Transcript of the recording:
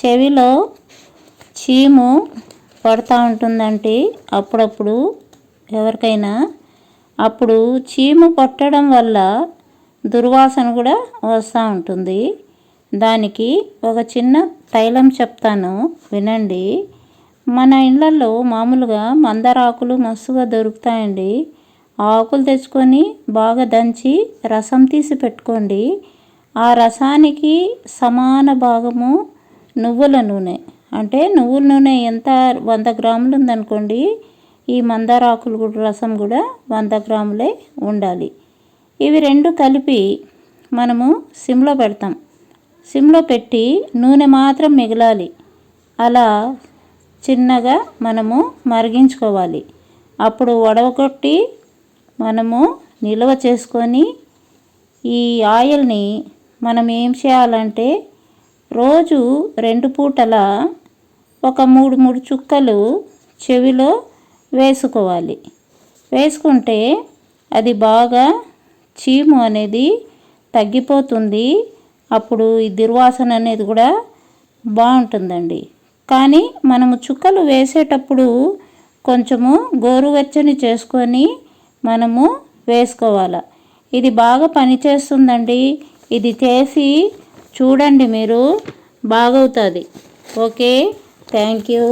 చెవిలో చీము పడుతూ ఉంటుందంటే అప్పుడప్పుడు ఎవరికైనా. అప్పుడు చీము పట్టడం వల్ల దుర్వాసన కూడా వస్తూ ఉంటుంది. దానికి ఒక చిన్న తైలం చెప్తాను వినండి. మన ఇళ్ళల్లో మామూలుగా మందారాకులు మస్తుగా దొరుకుతాయండి. ఆ ఆకులు తెచ్చుకొని బాగా దంచి రసం తీసి పెట్టుకోండి. ఆ రసానికి సమాన భాగము నువ్వుల నూనె. అంటే నువ్వుల నూనె ఎంత వంద గ్రాములు ఉందనుకోండి ఈ మందార ఆకులు కూడా రసం కూడా వంద గ్రాములే ఉండాలి. ఇవి రెండు కలిపి మనము సిమ్లో పెడతాం. సిమ్లో పెట్టి నూనె మాత్రం మిగలాలి. అలా చిన్నగా మనము మరిగించుకోవాలి. అప్పుడు వడవగొట్టి మనము నిల్వ చేసుకొని ఈ ఆయిల్ని మనం ఏం చేయాలంటే రోజు రెండు పూటల ఒక మూడు మూడు చుక్కలు చెవిలో వేసుకోవాలి. వేసుకుంటే అది బాగా చీము అనేది తగ్గిపోతుంది. అప్పుడు ఈ దుర్వాసన అనేది కూడా బాగుంటుందండి. కానీ మనము చుక్కలు వేసేటప్పుడు కొంచెము గోరువెచ్చని చేసుకొని మనము వేసుకోవాలి. ఇది బాగా పనిచేస్తుందండి. ఇది చేసి చూడండి మీరు. బాగవుతుంది. ఓకే? Thank you